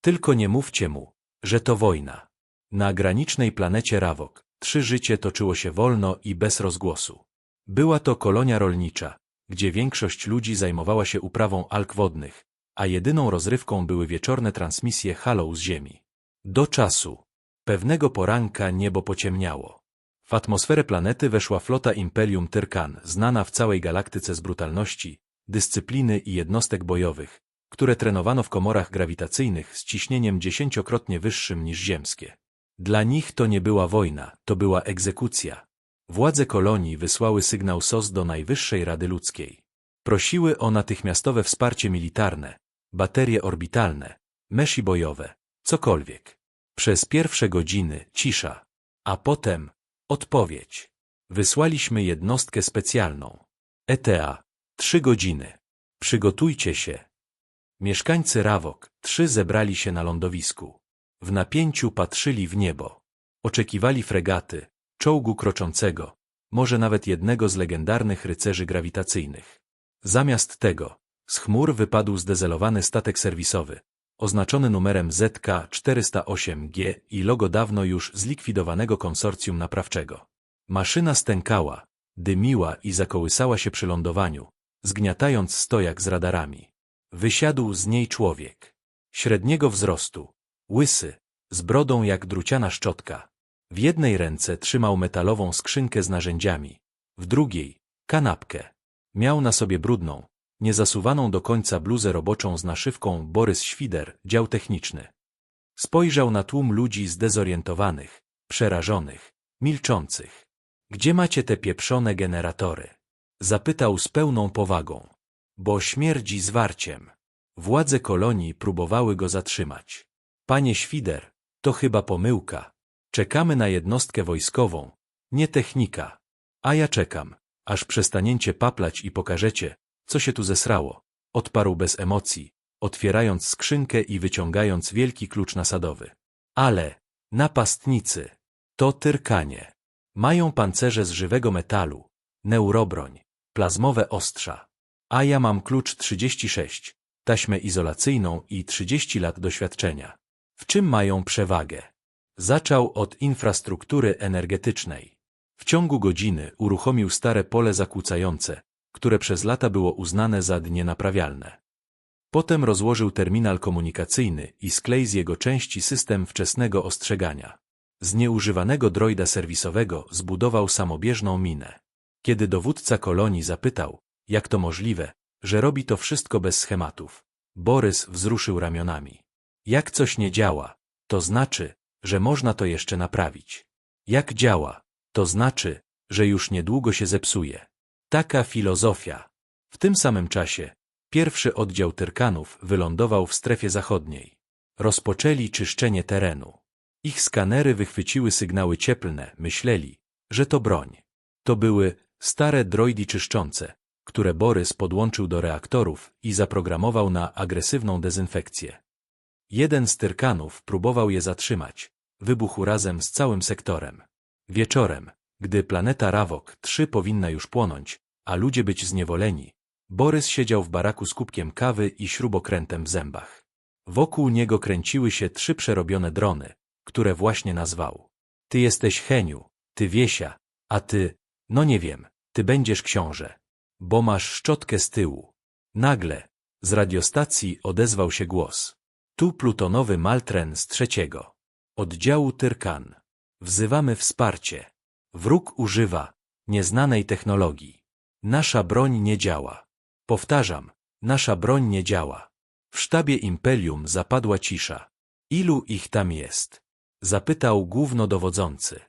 Tylko nie mówcie mu, że to wojna. Na granicznej planecie Rawok, trzy życie toczyło się wolno i bez rozgłosu. Była to kolonia rolnicza, gdzie większość ludzi zajmowała się uprawą alg wodnych, a jedyną rozrywką były wieczorne transmisje Halo z Ziemi. Do czasu. Pewnego poranka niebo pociemniało. W atmosferę planety weszła flota Imperium Tyrkan, znana w całej galaktyce z brutalności, dyscypliny i jednostek bojowych, które trenowano w komorach grawitacyjnych z ciśnieniem dziesięciokrotnie wyższym niż ziemskie. Dla nich to nie była wojna, to była egzekucja. Władze kolonii wysłały sygnał SOS do Najwyższej Rady Ludzkiej. Prosiły o natychmiastowe wsparcie militarne, baterie orbitalne, meshi bojowe, cokolwiek. Przez pierwsze godziny cisza, a potem odpowiedź. Wysłaliśmy jednostkę specjalną. ETA. Trzy godziny. Przygotujcie się. Mieszkańcy Rawok, trzy zebrali się na lądowisku. W napięciu patrzyli w niebo. Oczekiwali fregaty, czołgu kroczącego, może nawet jednego z legendarnych rycerzy grawitacyjnych. Zamiast tego, z chmur wypadł zdezelowany statek serwisowy, oznaczony numerem ZK-408G i logo dawno już zlikwidowanego konsorcjum naprawczego. Maszyna stękała, dymiła i zakołysała się przy lądowaniu, zgniatając stojak z radarami. Wysiadł z niej człowiek. Średniego wzrostu, łysy, z brodą jak druciana szczotka. W jednej ręce trzymał metalową skrzynkę z narzędziami, w drugiej kanapkę. Miał na sobie brudną, niezasuwaną do końca bluzę roboczą z naszywką Borys Świder, dział techniczny. Spojrzał na tłum ludzi zdezorientowanych, przerażonych, milczących. Gdzie macie te pieprzone generatory? Zapytał z pełną powagą. Bo śmierdzi zwarciem. Władze kolonii próbowały go zatrzymać. Panie Świder, to chyba pomyłka. Czekamy na jednostkę wojskową, nie technika. A ja czekam, aż przestaniecie paplać i pokażecie, co się tu zesrało. Odparł bez emocji, otwierając skrzynkę i wyciągając wielki klucz nasadowy. Ale, napastnicy, to tyrkanie. Mają pancerze z żywego metalu, neurobroń, plazmowe ostrza. A ja mam klucz 36, taśmę izolacyjną i 30 lat doświadczenia. W czym mają przewagę? Zaczął od infrastruktury energetycznej. W ciągu godziny uruchomił stare pole zakłócające, które przez lata było uznane za nienaprawialne. Potem rozłożył terminal komunikacyjny i sklej z jego części system wczesnego ostrzegania. Z nieużywanego droida serwisowego zbudował samobieżną minę. Kiedy dowódca kolonii zapytał, jak to możliwe, że robi to wszystko bez schematów, Borys wzruszył ramionami. Jak coś nie działa, to znaczy, że można to jeszcze naprawić. Jak działa, to znaczy, że już niedługo się zepsuje. Taka filozofia. W tym samym czasie pierwszy oddział Tyrkanów wylądował w strefie zachodniej. Rozpoczęli czyszczenie terenu. Ich skanery wychwyciły sygnały cieplne, myśleli, że to broń. To były stare droidy czyszczące, które Borys podłączył do reaktorów i zaprogramował na agresywną dezynfekcję. Jeden z Tyrkanów próbował je zatrzymać. Wybuchł razem z całym sektorem. Wieczorem, gdy planeta Rawok 3 powinna już płonąć, a ludzie być zniewoleni, Borys siedział w baraku z kubkiem kawy i śrubokrętem w zębach. Wokół niego kręciły się trzy przerobione drony, które właśnie nazwał. Ty jesteś Heniu, ty Wiesia, a ty, no nie wiem, ty będziesz książę. Bo masz szczotkę z tyłu. Nagle, z radiostacji odezwał się głos. Tu plutonowy Maltren z trzeciego. Oddziału Tyrkan. Wzywamy wsparcie. Wróg używa nieznanej technologii. Nasza broń nie działa. Powtarzam, nasza broń nie działa. W sztabie Imperium zapadła cisza. Ilu ich tam jest? Zapytał głównodowodzący.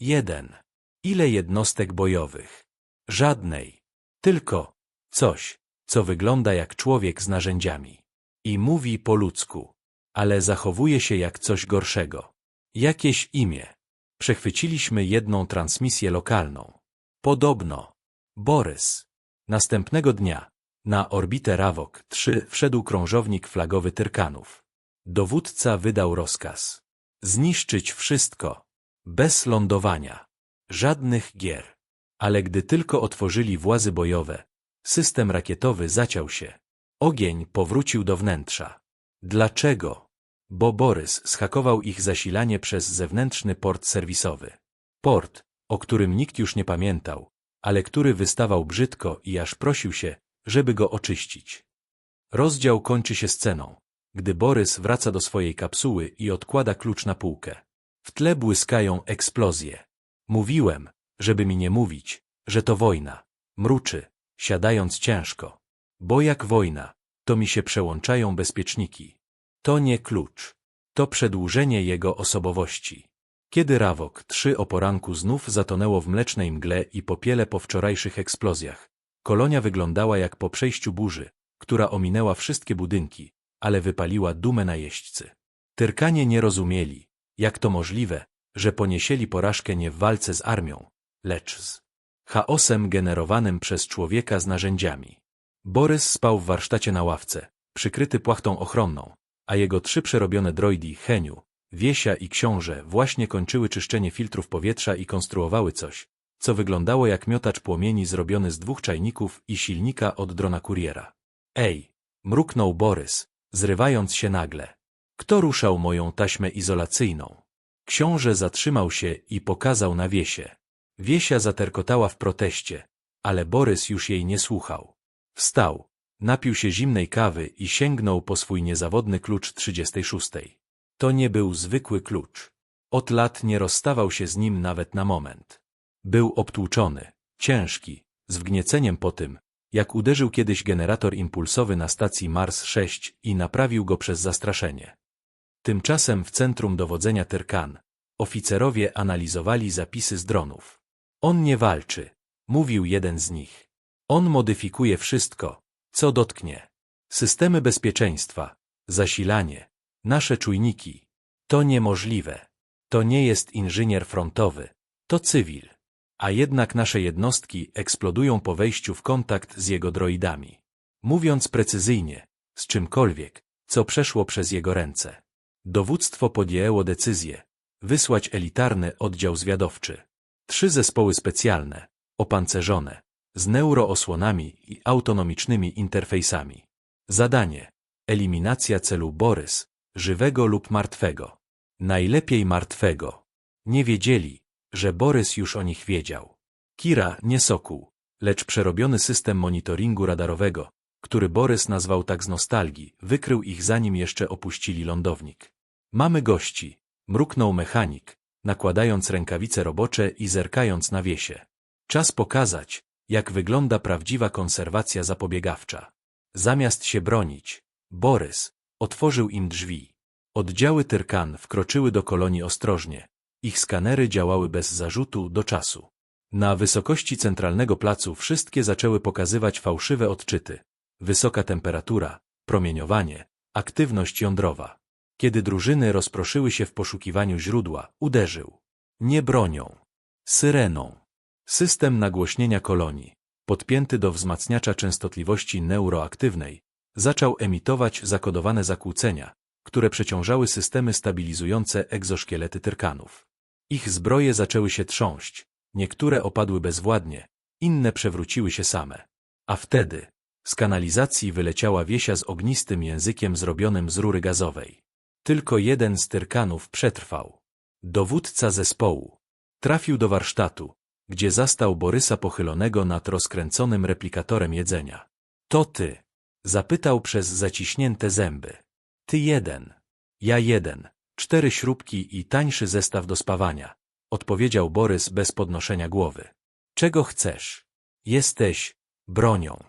Jeden. Ile jednostek bojowych? Żadnej. Tylko coś, co wygląda jak człowiek z narzędziami. I mówi po ludzku, ale zachowuje się jak coś gorszego. Jakieś imię. Przechwyciliśmy jedną transmisję lokalną. Podobno. Borys. Następnego dnia, na orbitę Rawok 3 wszedł krążownik flagowy Tyrkanów. Dowódca wydał rozkaz. Zniszczyć wszystko. Bez lądowania. Żadnych gier. Ale gdy tylko otworzyli włazy bojowe, system rakietowy zaciął się. Ogień powrócił do wnętrza. Dlaczego? bo Borys schakował ich zasilanie przez zewnętrzny port serwisowy. Port, o którym nikt już nie pamiętał, ale który wystawał brzydko i aż prosił się, żeby go oczyścić. Rozdział kończy się sceną, gdy Borys wraca do swojej kapsuły i odkłada klucz na półkę. W tle błyskają eksplozje. Mówiłem, żeby mi nie mówić, że to wojna. Mruczy, siadając ciężko. Bo jak wojna, to mi się przełączają bezpieczniki. To nie klucz. To przedłużenie jego osobowości. Kiedy Rawok, trzy o poranku znów zatonęło w mlecznej mgle i popiele po wczorajszych eksplozjach, kolonia wyglądała jak po przejściu burzy, która ominęła wszystkie budynki, ale wypaliła dumę na jeźdźcy. Tyrkanie nie rozumieli, jak to możliwe, że poniesieli porażkę nie w walce z armią, lecz z chaosem generowanym przez człowieka z narzędziami. Borys spał w warsztacie na ławce, przykryty płachtą ochronną, a jego trzy przerobione droidy Heniu, Wiesia i Książę właśnie kończyły czyszczenie filtrów powietrza i konstruowały coś, co wyglądało jak miotacz płomieni zrobiony z dwóch czajników i silnika od drona kuriera. Ej! Mruknął Borys, zrywając się nagle. Kto ruszał moją taśmę izolacyjną? Książę zatrzymał się i pokazał na Wiesie. Wiesia zaterkotała w proteście, ale Borys już jej nie słuchał. Wstał, napił się zimnej kawy i sięgnął po swój niezawodny klucz 36. To nie był zwykły klucz. Od lat nie rozstawał się z nim nawet na moment. Był obtłuczony, ciężki, z wgnieceniem po tym, jak uderzył kiedyś generator impulsowy na stacji Mars 6 i naprawił go przez zastraszenie. Tymczasem w centrum dowodzenia Tyrkan oficerowie analizowali zapisy z dronów. On nie walczy, mówił jeden z nich. On modyfikuje wszystko, co dotknie. Systemy bezpieczeństwa, zasilanie, nasze czujniki. To niemożliwe. To nie jest inżynier frontowy, to cywil. A jednak nasze jednostki eksplodują po wejściu w kontakt z jego droidami. Mówiąc precyzyjnie, z czymkolwiek, co przeszło przez jego ręce. Dowództwo podjęło decyzję wysłać elitarny oddział zwiadowczy. Trzy zespoły specjalne, opancerzone, z neuroosłonami i autonomicznymi interfejsami. Zadanie. Eliminacja celu Borys, żywego lub martwego. Najlepiej martwego. Nie wiedzieli, że Borys już o nich wiedział. Kira nie sokół, lecz przerobiony system monitoringu radarowego, który Borys nazwał tak z nostalgii, wykrył ich zanim jeszcze opuścili lądownik. Mamy gości, mruknął mechanik, nakładając rękawice robocze i zerkając na wiesie. Czas pokazać, jak wygląda prawdziwa konserwacja zapobiegawcza. Zamiast się bronić, Borys otworzył im drzwi. Oddziały Tyrkan wkroczyły do kolonii ostrożnie. Ich skanery działały bez zarzutu do czasu. Na wysokości centralnego placu wszystkie zaczęły pokazywać fałszywe odczyty. Wysoka temperatura, promieniowanie, aktywność jądrowa. Kiedy drużyny rozproszyły się w poszukiwaniu źródła, uderzył. Nie bronią. Syreną. System nagłośnienia kolonii, podpięty do wzmacniacza częstotliwości neuroaktywnej, zaczął emitować zakodowane zakłócenia, które przeciążały systemy stabilizujące egzoszkielety tyrkanów. Ich zbroje zaczęły się trząść, niektóre opadły bezwładnie, inne przewróciły się same. A wtedy z kanalizacji wyleciała wiesia z ognistym językiem zrobionym z rury gazowej. Tylko jeden z tyrkanów przetrwał. Dowódca zespołu. Trafił do warsztatu, gdzie zastał Borysa pochylonego nad rozkręconym replikatorem jedzenia. To ty? Zapytał przez zaciśnięte zęby. Ty jeden. Ja jeden. Cztery śrubki i tańszy zestaw do spawania. Odpowiedział Borys bez podnoszenia głowy. Czego chcesz? Jesteś bronią.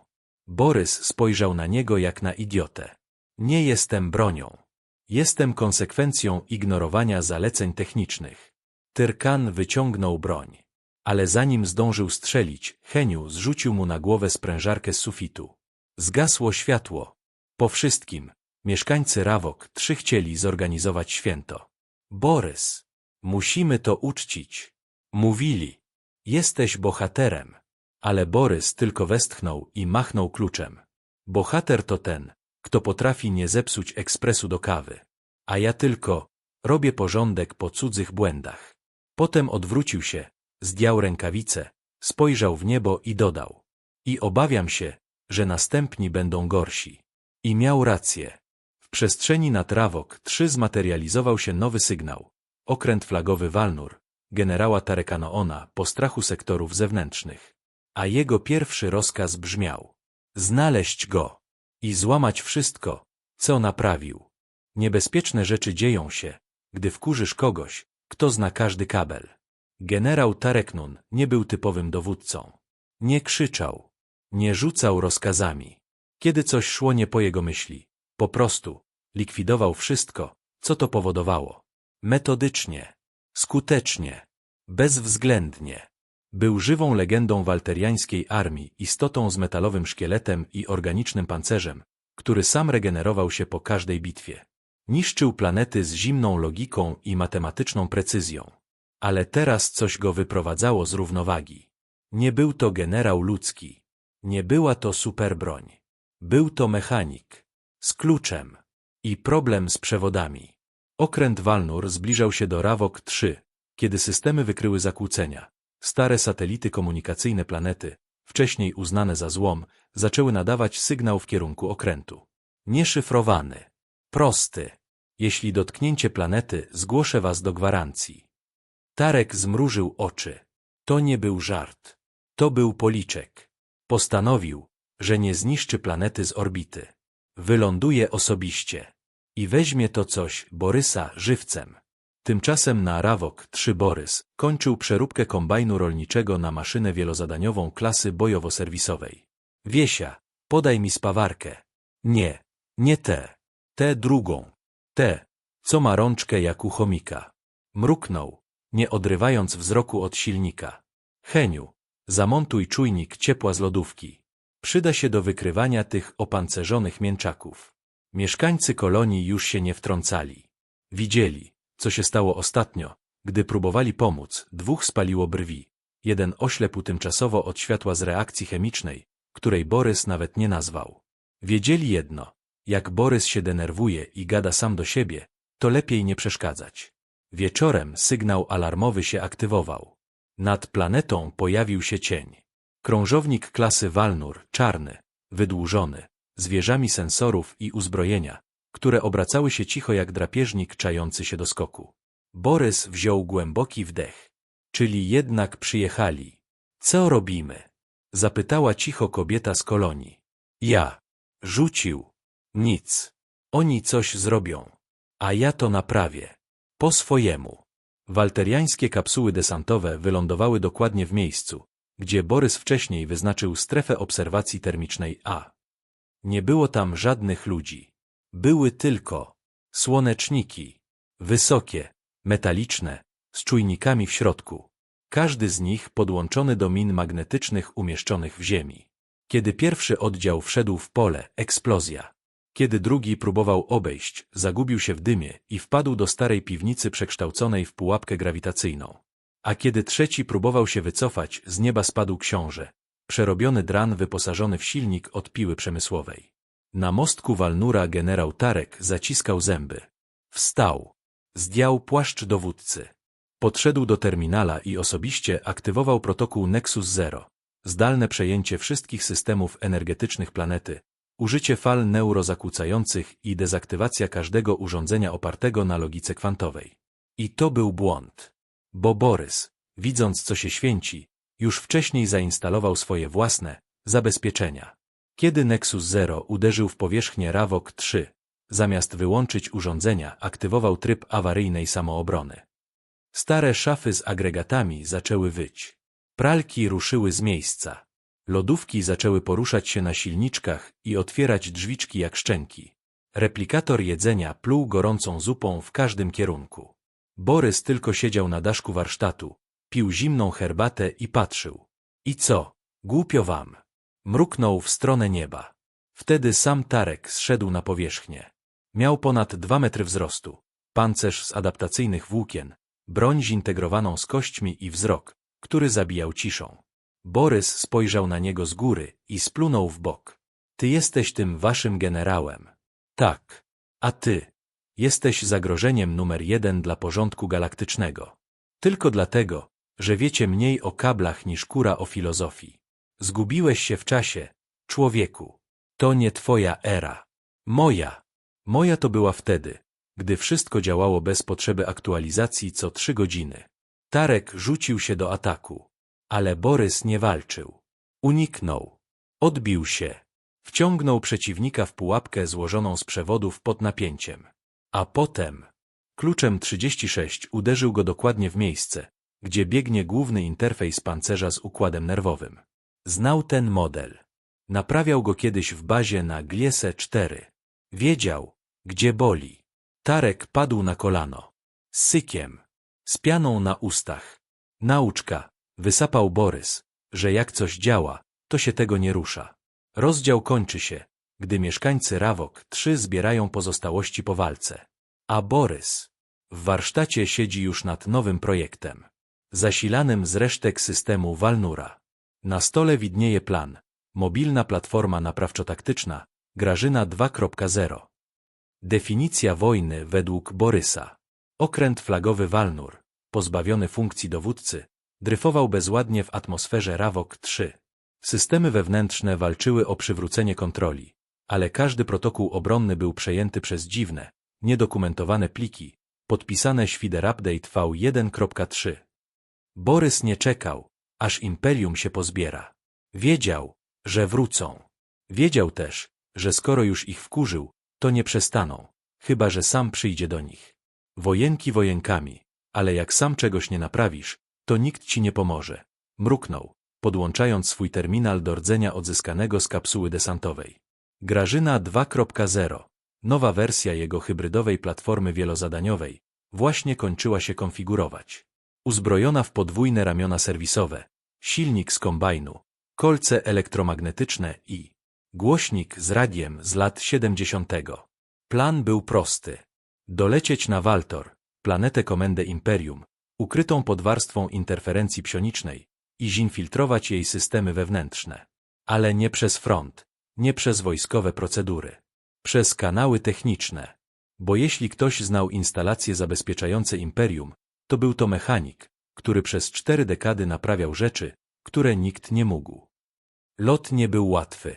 Borys spojrzał na niego jak na idiotę. Nie jestem bronią. Jestem konsekwencją ignorowania zaleceń technicznych. Tyrkan wyciągnął broń. Ale zanim zdążył strzelić, Heniu zrzucił mu na głowę sprężarkę z sufitu. Zgasło światło. Po wszystkim, mieszkańcy Rawok trzy chcieli zorganizować święto. Borys, musimy to uczcić. Mówili, jesteś bohaterem. Ale Borys tylko westchnął i machnął kluczem. Bohater to ten, kto potrafi nie zepsuć ekspresu do kawy. A ja tylko robię porządek po cudzych błędach. Potem odwrócił się, zdjął rękawice, spojrzał w niebo i dodał. I obawiam się, że następni będą gorsi. I miał rację. W przestrzeni nad Rawok 3 zmaterializował się nowy sygnał. Okręt flagowy Walnur, generała Tarekanoona po strachu sektorów zewnętrznych. A jego pierwszy rozkaz brzmiał. Znaleźć go i złamać wszystko, co naprawił. Niebezpieczne rzeczy dzieją się, gdy wkurzysz kogoś, kto zna każdy kabel. Generał Tareknun nie był typowym dowódcą. Nie krzyczał, nie rzucał rozkazami. Kiedy coś szło nie po jego myśli, po prostu likwidował wszystko, co to powodowało. Metodycznie, skutecznie, bezwzględnie. Był żywą legendą walteriańskiej armii, istotą z metalowym szkieletem i organicznym pancerzem, który sam regenerował się po każdej bitwie. Niszczył planety z zimną logiką i matematyczną precyzją. Ale teraz coś go wyprowadzało z równowagi. Nie był to generał ludzki. Nie była to superbroń. Był to mechanik. Z kluczem. I problem z przewodami. Okręt Walnur zbliżał się do Rawok 3, kiedy systemy wykryły zakłócenia. Stare satelity komunikacyjne planety, wcześniej uznane za złom, zaczęły nadawać sygnał w kierunku okrętu. Nieszyfrowany. Prosty. Jeśli dotknięcie planety, zgłoszę was do gwarancji. Tarek zmrużył oczy. To nie był żart. To był policzek. Postanowił, że nie zniszczy planety z orbity. Wyląduje osobiście. I weźmie to coś, Borysa, żywcem. Tymczasem na Rawok 3 Borys kończył przeróbkę kombajnu rolniczego na maszynę wielozadaniową klasy bojowo-serwisowej. Wiesia, podaj mi spawarkę. Nie, nie tę, tę drugą, tę, co ma rączkę jak u chomika. Mruknął, nie odrywając wzroku od silnika. Heniu, zamontuj czujnik ciepła z lodówki. Przyda się do wykrywania tych opancerzonych mięczaków. Mieszkańcy kolonii już się nie wtrącali. Widzieli, co się stało ostatnio, gdy próbowali pomóc, dwóch spaliło brwi. Jeden oślepł tymczasowo od światła z reakcji chemicznej, której Borys nawet nie nazwał. Wiedzieli jedno, jak Borys się denerwuje i gada sam do siebie, to lepiej nie przeszkadzać. Wieczorem sygnał alarmowy się aktywował. Nad planetą pojawił się cień. Krążownik klasy Walnur, czarny, wydłużony, z wieżami sensorów i uzbrojenia, które obracały się cicho jak drapieżnik czający się do skoku. Borys wziął głęboki wdech. Czyli jednak przyjechali. Co robimy? Zapytała cicho kobieta z kolonii. Ja. Rzucił. Nic. Oni coś zrobią. A ja to naprawię. Po swojemu. Walteriańskie kapsuły desantowe wylądowały dokładnie w miejscu, gdzie Borys wcześniej wyznaczył strefę obserwacji termicznej A. Nie było tam żadnych ludzi. Były tylko słoneczniki, wysokie, metaliczne, z czujnikami w środku. Każdy z nich podłączony do min magnetycznych umieszczonych w ziemi. Kiedy pierwszy oddział wszedł w pole, eksplozja. Kiedy drugi próbował obejść, zagubił się w dymie i wpadł do starej piwnicy przekształconej w pułapkę grawitacyjną. A kiedy trzeci próbował się wycofać, z nieba spadł książę, przerobiony dran wyposażony w silnik od piły przemysłowej. Na mostku Walnura generał Tarek zaciskał zęby. Wstał. Zdjął płaszcz dowódcy. Podszedł do terminala i osobiście aktywował protokół Nexus Zero. Zdalne przejęcie wszystkich systemów energetycznych planety, użycie fal neurozakłócających i dezaktywacja każdego urządzenia opartego na logice kwantowej. I to był błąd. Bo Borys, widząc co się święci, już wcześniej zainstalował swoje własne zabezpieczenia. Kiedy Nexus Zero uderzył w powierzchnię Rawok 3, zamiast wyłączyć urządzenia, aktywował tryb awaryjnej samoobrony. Stare szafy z agregatami zaczęły wyć. Pralki ruszyły z miejsca. Lodówki zaczęły poruszać się na silniczkach i otwierać drzwiczki jak szczęki. Replikator jedzenia pluł gorącą zupą w każdym kierunku. Borys tylko siedział na daszku warsztatu, pił zimną herbatę i patrzył. I co? Głupio wam. Mruknął w stronę nieba. Wtedy sam Tarek zszedł na powierzchnię. Miał ponad dwa metry wzrostu, pancerz z adaptacyjnych włókien, broń zintegrowaną z kośćmi i wzrok, który zabijał ciszą. Borys spojrzał na niego z góry i splunął w bok. Ty jesteś tym waszym generałem. Tak. A ty. Jesteś zagrożeniem numer jeden dla porządku galaktycznego. Tylko dlatego, że wiecie mniej o kablach niż kura o filozofii. Zgubiłeś się w czasie, człowieku. To nie twoja era. Moja. Moja to była wtedy, gdy wszystko działało bez potrzeby aktualizacji co trzy godziny. Tarek rzucił się do ataku, ale Borys nie walczył. Uniknął. Odbił się. Wciągnął przeciwnika w pułapkę złożoną z przewodów pod napięciem. A potem kluczem 36 uderzył go dokładnie w miejsce, gdzie biegnie główny interfejs pancerza z układem nerwowym. Znał ten model. Naprawiał go kiedyś w bazie na Gliese 4. Wiedział, gdzie boli. Tarek padł na kolano. Z sykiem. Z pianą na ustach. Nauczka. Wysapał Borys, że jak coś działa, to się tego nie rusza. Rozdział kończy się, gdy mieszkańcy Rawok 3 zbierają pozostałości po walce. A Borys w warsztacie siedzi już nad nowym projektem, zasilanym z resztek systemu Walnura. Na stole widnieje plan, mobilna platforma naprawczo-taktyczna, Grażyna 2.0. Definicja wojny według Borysa. Okręt flagowy Walnur, pozbawiony funkcji dowódcy, dryfował bezładnie w atmosferze Rawok 3. Systemy wewnętrzne walczyły o przywrócenie kontroli, ale każdy protokół obronny był przejęty przez dziwne, niedokumentowane pliki, podpisane Świder Update V1.3. Borys nie czekał, aż imperium się pozbiera. Wiedział, że wrócą. Wiedział też, że skoro już ich wkurzył, to nie przestaną, chyba że sam przyjdzie do nich. Wojenki wojenkami, ale jak sam czegoś nie naprawisz, to nikt ci nie pomoże. Mruknął, podłączając swój terminal do rdzenia odzyskanego z kapsuły desantowej. Grażyna 2.0, nowa wersja jego hybrydowej platformy wielozadaniowej, właśnie kończyła się konfigurować. Uzbrojona w podwójne ramiona serwisowe, silnik z kombajnu, kolce elektromagnetyczne i głośnik z radiem z lat 70. Plan był prosty. Dolecieć na Waltor, planetę komendę Imperium, ukrytą pod warstwą interferencji psionicznej i zinfiltrować jej systemy wewnętrzne. Ale nie przez front, nie przez wojskowe procedury. Przez kanały techniczne. Bo jeśli ktoś znał instalacje zabezpieczające Imperium, to był to mechanik, który przez cztery dekady naprawiał rzeczy, które nikt nie mógł. Lot nie był łatwy.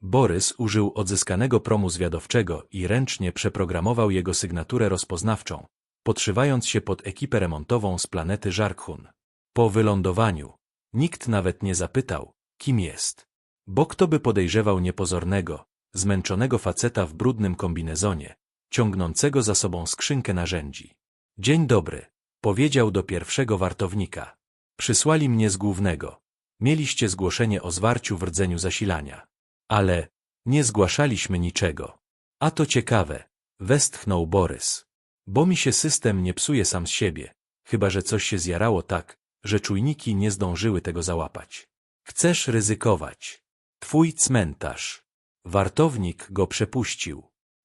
Borys użył odzyskanego promu zwiadowczego i ręcznie przeprogramował jego sygnaturę rozpoznawczą, podszywając się pod ekipę remontową z planety Żarkhun. Po wylądowaniu nikt nawet nie zapytał, kim jest. Bo kto by podejrzewał niepozornego, zmęczonego faceta w brudnym kombinezonie, ciągnącego za sobą skrzynkę narzędzi. Dzień dobry, powiedział do pierwszego wartownika. Przysłali mnie z głównego. Mieliście zgłoszenie o zwarciu w rdzeniu zasilania. Ale nie zgłaszaliśmy niczego. A to ciekawe, westchnął Borys. Bo mi się system nie psuje sam z siebie, chyba że coś się zjarało tak, że czujniki nie zdążyły tego załapać. Chcesz ryzykować. Twój cmentarz. Wartownik go przepuścił.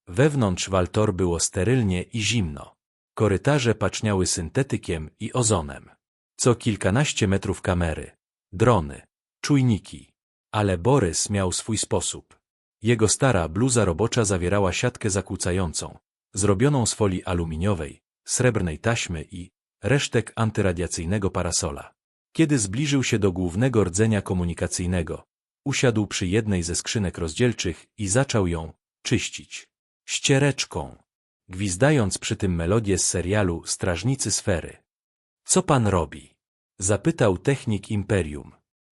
Wewnątrz Waltor było sterylnie i zimno. Korytarze paczniały syntetykiem i ozonem. Co kilkanaście metrów kamery, drony, czujniki. Ale Borys miał swój sposób. Jego stara bluza robocza zawierała siatkę zakłócającą, zrobioną z folii aluminiowej, srebrnej taśmy i resztek antyradiacyjnego parasola. Kiedy zbliżył się do głównego rdzenia komunikacyjnego, usiadł przy jednej ze skrzynek rozdzielczych i zaczął ją czyścić. Ściereczką, gwizdając przy tym melodię z serialu Strażnicy Sfery. Co pan robi? Zapytał technik Imperium.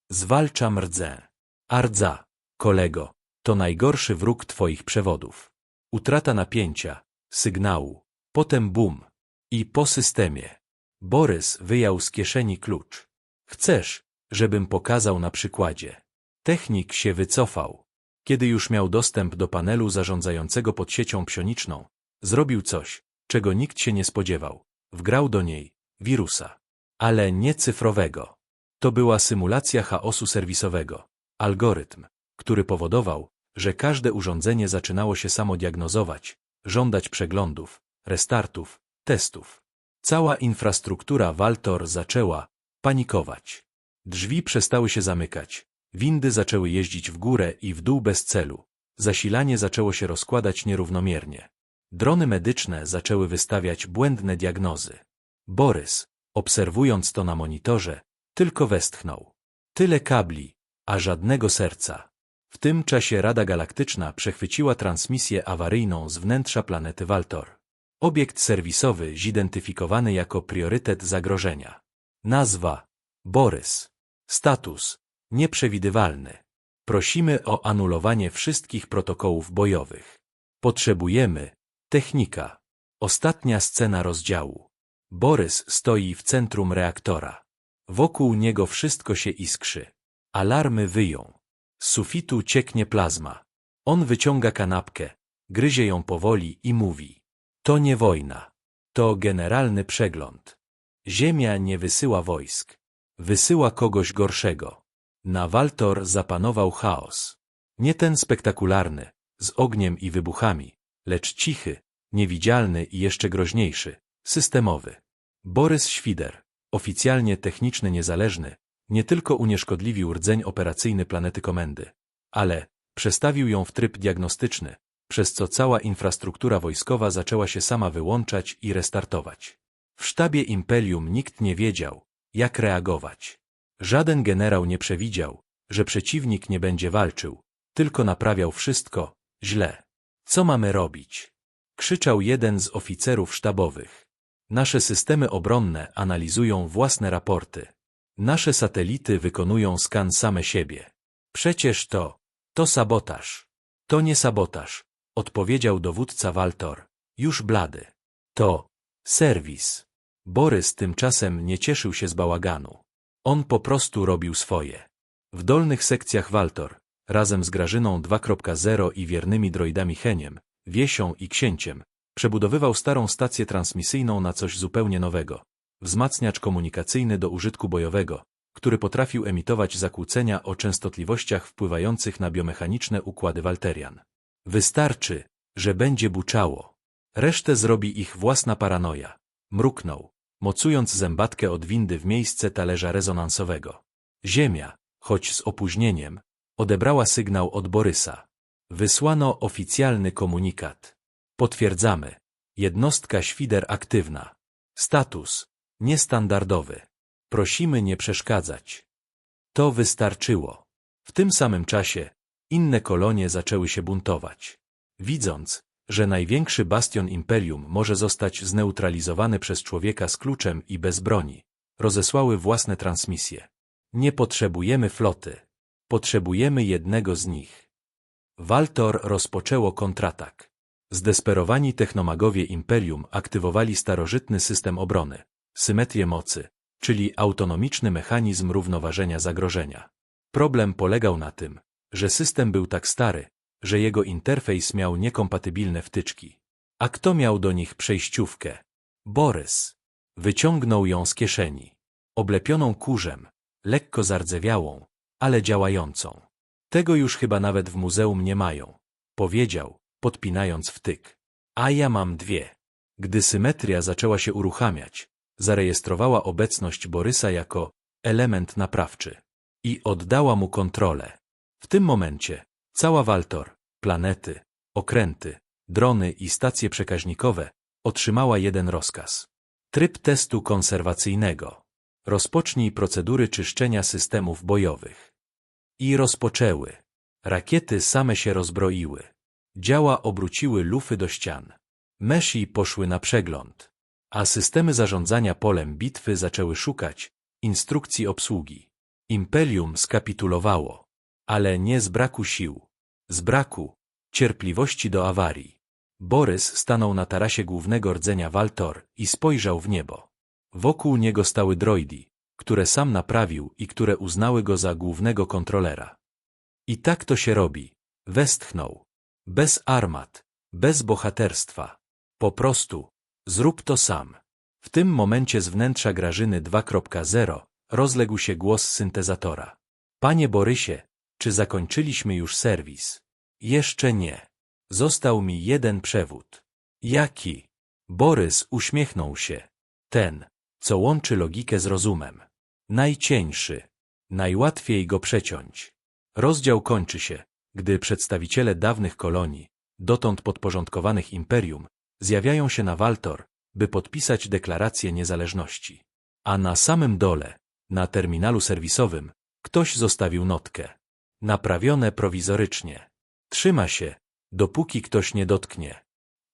Zwalczam rdzę. A rdza, kolego, to najgorszy wróg twoich przewodów. Utrata napięcia, sygnału, potem bum. I po systemie. Borys wyjął z kieszeni klucz. Chcesz, żebym pokazał na przykładzie. Technik się wycofał. Kiedy już miał dostęp do panelu zarządzającego pod siecią psioniczną, zrobił coś, czego nikt się nie spodziewał. Wgrał do niej wirusa. Ale nie cyfrowego. To była symulacja chaosu serwisowego. Algorytm, który powodował, że każde urządzenie zaczynało się samodiagnozować, żądać przeglądów, restartów, testów. Cała infrastruktura Waltor zaczęła panikować. Drzwi przestały się zamykać, windy zaczęły jeździć w górę i w dół bez celu, zasilanie zaczęło się rozkładać nierównomiernie. Drony medyczne zaczęły wystawiać błędne diagnozy. Borys, obserwując to na monitorze, tylko westchnął. Tyle kabli, a żadnego serca. W tym czasie Rada Galaktyczna przechwyciła transmisję awaryjną z wnętrza planety Waltor. Obiekt serwisowy zidentyfikowany jako priorytet zagrożenia. Nazwa Borys. Status nieprzewidywalny. Prosimy o anulowanie wszystkich protokołów bojowych. Potrzebujemy technika. Ostatnia scena rozdziału. Borys stoi w centrum reaktora. Wokół niego wszystko się iskrzy. Alarmy wyją. Z sufitu cieknie plazma. On wyciąga kanapkę, gryzie ją powoli i mówi. To nie wojna. To generalny przegląd. Ziemia nie wysyła wojsk. Wysyła kogoś gorszego. Na Waltor zapanował chaos. Nie ten spektakularny, z ogniem i wybuchami, lecz cichy, niewidzialny i jeszcze groźniejszy, systemowy. Borys Świder, oficjalnie techniczny niezależny, nie tylko unieszkodliwił rdzeń operacyjny planety Komendy, ale przestawił ją w tryb diagnostyczny, przez co cała infrastruktura wojskowa zaczęła się sama wyłączać i restartować. W sztabie Imperium nikt nie wiedział, jak reagować. Żaden generał nie przewidział, że przeciwnik nie będzie walczył, tylko naprawiał wszystko źle. Co mamy robić? Krzyczał jeden z oficerów sztabowych. Nasze systemy obronne analizują własne raporty. Nasze satelity wykonują skan same siebie. Przecież to, to sabotaż. To nie sabotaż, odpowiedział dowódca Waltor, już blady. To, serwis. Borys tymczasem nie cieszył się z bałaganu. On po prostu robił swoje. W dolnych sekcjach Waltor, razem z Grażyną 2.0 i wiernymi droidami Heniem, Wiesią i Księciem, przebudowywał starą stację transmisyjną na coś zupełnie nowego. Wzmacniacz komunikacyjny do użytku bojowego, który potrafił emitować zakłócenia o częstotliwościach wpływających na biomechaniczne układy Walterian. Wystarczy, że będzie buczało. Resztę zrobi ich własna paranoja. Mruknął, mocując zębatkę od windy w miejsce talerza rezonansowego. Ziemia, choć z opóźnieniem, odebrała sygnał od Borysa. Wysłano oficjalny komunikat. Potwierdzamy. Jednostka świder aktywna. Status. Niestandardowy. Prosimy nie przeszkadzać. To wystarczyło. W tym samym czasie inne kolonie zaczęły się buntować. Widząc, że największy bastion imperium może zostać zneutralizowany przez człowieka z kluczem i bez broni, rozesłały własne transmisje. Nie potrzebujemy floty. Potrzebujemy jednego z nich. Waltor rozpoczęło kontratak. Zdesperowani technomagowie imperium aktywowali starożytny system obrony, symetrię mocy, czyli autonomiczny mechanizm równoważenia zagrożenia. Problem polegał na tym, że system był tak stary, że jego interfejs miał niekompatybilne wtyczki. A kto miał do nich przejściówkę? Borys. Wyciągnął ją z kieszeni. Oblepioną kurzem, lekko zardzewiałą, ale działającą. Tego już chyba nawet w muzeum nie mają. Powiedział, podpinając wtyk. A ja mam dwie. Gdy symetria zaczęła się uruchamiać, zarejestrowała obecność Borysa jako element naprawczy i oddała mu kontrolę. W tym momencie cała Waltor, planety, okręty, drony i stacje przekaźnikowe otrzymała jeden rozkaz. Tryb testu konserwacyjnego. Rozpocznij procedury czyszczenia systemów bojowych. I rozpoczęły. Rakiety same się rozbroiły. Działa obróciły lufy do ścian. Meshi poszły na przegląd. A systemy zarządzania polem bitwy zaczęły szukać instrukcji obsługi. Imperium skapitulowało. Ale nie z braku sił. Z braku cierpliwości do awarii. Borys stanął na tarasie głównego rdzenia Waltor i spojrzał w niebo. Wokół niego stały droidi, które sam naprawił i które uznały go za głównego kontrolera. I tak to się robi. Westchnął. Bez armat, bez bohaterstwa. Po prostu, zrób to sam. W tym momencie z wnętrza Grażyny 2.0 rozległ się głos syntezatora. Panie Borysie, czy zakończyliśmy już serwis? Jeszcze nie. Został mi jeden przewód. Jaki? Borys uśmiechnął się. Ten, co łączy logikę z rozumem. Najcieńszy. Najłatwiej go przeciąć. Rozdział kończy się, gdy przedstawiciele dawnych kolonii, dotąd podporządkowanych imperium, zjawiają się na Waltor, by podpisać deklarację niezależności. A na samym dole, na terminalu serwisowym, ktoś zostawił notkę. Naprawione prowizorycznie. Trzyma się, dopóki ktoś nie dotknie.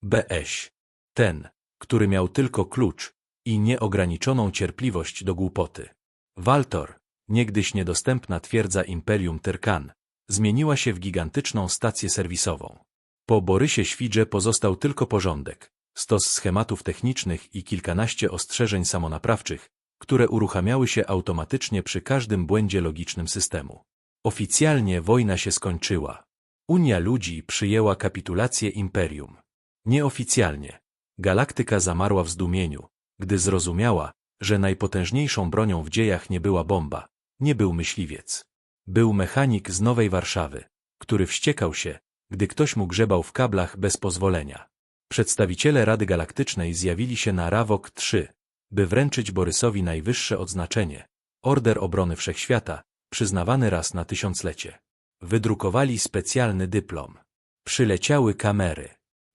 BS. Ten, który miał tylko klucz i nieograniczoną cierpliwość do głupoty. Waltor, niegdyś niedostępna twierdza Imperium Tyrkan, zmieniła się w gigantyczną stację serwisową. Po Borysie Świdrze pozostał tylko porządek, stos schematów technicznych i kilkanaście ostrzeżeń samonaprawczych, które uruchamiały się automatycznie przy każdym błędzie logicznym systemu. Oficjalnie wojna się skończyła. Unia Ludzi przyjęła kapitulację Imperium. Nieoficjalnie. Galaktyka zamarła w zdumieniu, gdy zrozumiała, że najpotężniejszą bronią w dziejach nie była bomba, nie był myśliwiec. Był mechanik z Nowej Warszawy, który wściekał się, gdy ktoś mu grzebał w kablach bez pozwolenia. Przedstawiciele Rady Galaktycznej zjawili się na Rawok 3, by wręczyć Borysowi najwyższe odznaczenie, Order Obrony Wszechświata, przyznawany raz na tysiąclecie. Wydrukowali specjalny dyplom. Przyleciały kamery.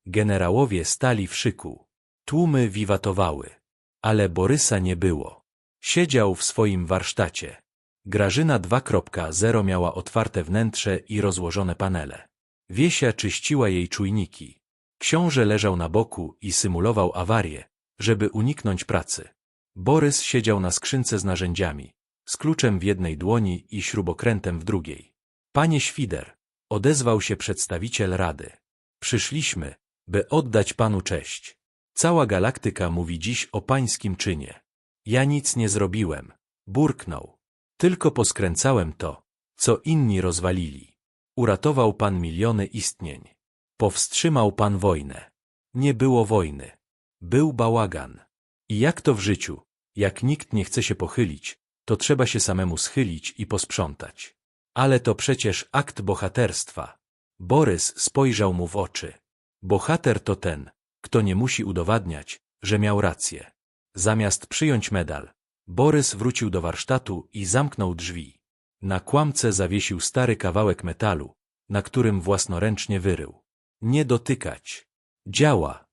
Generałowie stali w szyku. Tłumy wiwatowały. Ale Borysa nie było. Siedział w swoim warsztacie. Grażyna 2.0 miała otwarte wnętrze i rozłożone panele. Wiesia czyściła jej czujniki. Książę leżał na boku i symulował awarię, żeby uniknąć pracy. Borys siedział na skrzynce z narzędziami, z kluczem w jednej dłoni i śrubokrętem w drugiej. Panie Świder, odezwał się przedstawiciel Rady. Przyszliśmy, by oddać panu cześć. Cała galaktyka mówi dziś o pańskim czynie. Ja nic nie zrobiłem, burknął. Tylko poskręcałem to, co inni rozwalili. Uratował pan miliony istnień. Powstrzymał pan wojnę. Nie było wojny. Był bałagan. I jak to w życiu, jak nikt nie chce się pochylić, to trzeba się samemu schylić i posprzątać. Ale to przecież akt bohaterstwa. Borys spojrzał mu w oczy. Bohater to ten, kto nie musi udowadniać, że miał rację. Zamiast przyjąć medal, Borys wrócił do warsztatu i zamknął drzwi. Na kłamce zawiesił stary kawałek metalu, na którym własnoręcznie wyrył. Nie dotykać. Działa.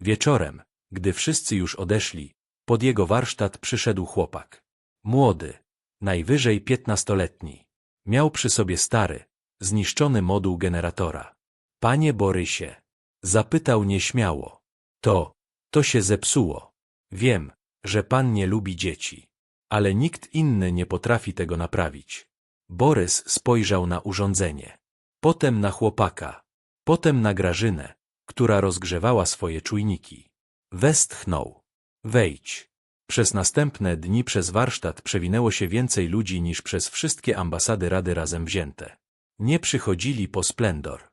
Wieczorem, gdy wszyscy już odeszli, pod jego warsztat przyszedł chłopak. Młody, najwyżej piętnastoletni. Miał przy sobie stary, zniszczony moduł generatora. Panie Borysie, zapytał nieśmiało. To, to się zepsuło. Wiem, że pan nie lubi dzieci. Ale nikt inny nie potrafi tego naprawić. Borys spojrzał na urządzenie. Potem na chłopaka. Potem na Grażynę, która rozgrzewała swoje czujniki. Westchnął. Wejdź. Przez następne dni przez warsztat przewinęło się więcej ludzi niż przez wszystkie ambasady Rady razem wzięte. Nie przychodzili po splendor.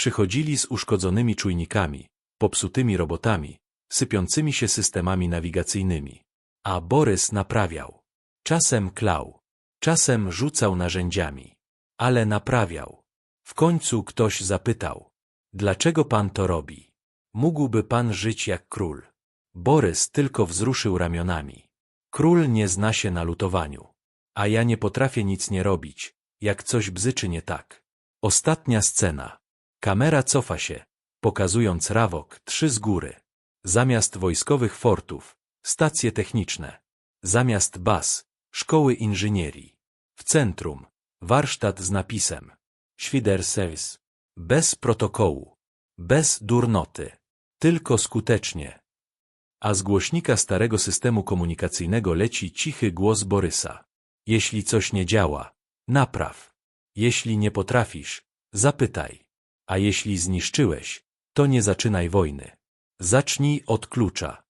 Przychodzili z uszkodzonymi czujnikami, popsutymi robotami, sypiącymi się systemami nawigacyjnymi. A Borys naprawiał. Czasem klał. Czasem rzucał narzędziami. Ale naprawiał. W końcu ktoś zapytał. Dlaczego pan to robi? Mógłby pan żyć jak król. Borys tylko wzruszył ramionami. Król nie zna się na lutowaniu. A ja nie potrafię nic nie robić, jak coś bzyczy nie tak. Ostatnia scena. Kamera cofa się, pokazując rawok trzy z góry. Zamiast wojskowych fortów, stacje techniczne. Zamiast baz, szkoły inżynierii. W centrum, warsztat z napisem. Świderservice. Bez protokołu. Bez durnoty. Tylko skutecznie. A z głośnika starego systemu komunikacyjnego leci cichy głos Borysa. Jeśli coś nie działa, napraw. Jeśli nie potrafisz, zapytaj. A jeśli zniszczyłeś, to nie zaczynaj wojny. Zacznij od klucza.